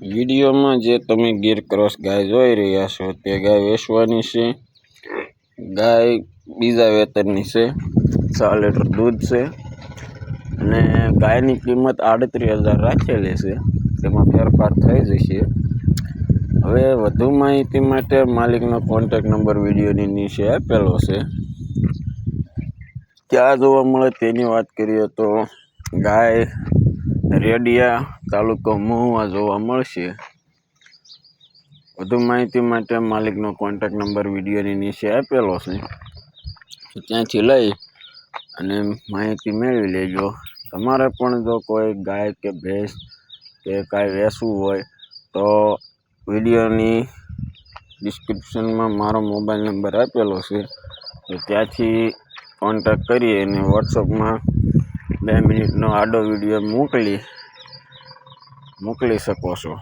વિડીયોમાં જે તમે ગીર ક્રોસ ગાય જોઈ રહ્યા છો તે ગાય વેચવાની છે. ગાય બીજા વેતરની છે. છ લીટર દૂધ છે. અને ગાયની કિંમત આડત્રીસ હજાર રાખેલી છે. તેમાં ફેરફાર થઈ જશે. હવે વધુ માહિતી માટે માલિકનો કોન્ટેક નંબર વિડીયોની નીચે આપેલો છે. ક્યાં જોવા મળે તેની વાત કરીએ તો ગાય રેડિયા તાલુકો મહુવા જોવા મળશે. વધુ માહિતી માટે માલિકનો કોન્ટેક નંબર વિડીયોની નીચે આપેલો છે. ત્યાંથી લઈ અને માહિતી મેળવી લેજો. તમારે પણ જો કોઈ ગાય કે ભેંસ કે કાંઈ વેચવું હોય, તો વિડીયોની ડિસ્ક્રિપ્શનમાં મારો મોબાઈલ નંબર આપેલો છે. તો ત્યાંથી કોન્ટેક કરી અને વોટ્સઅપમાં બે મિનિટનો આડો વીડિયો મોકલી મોકલી શકો છો.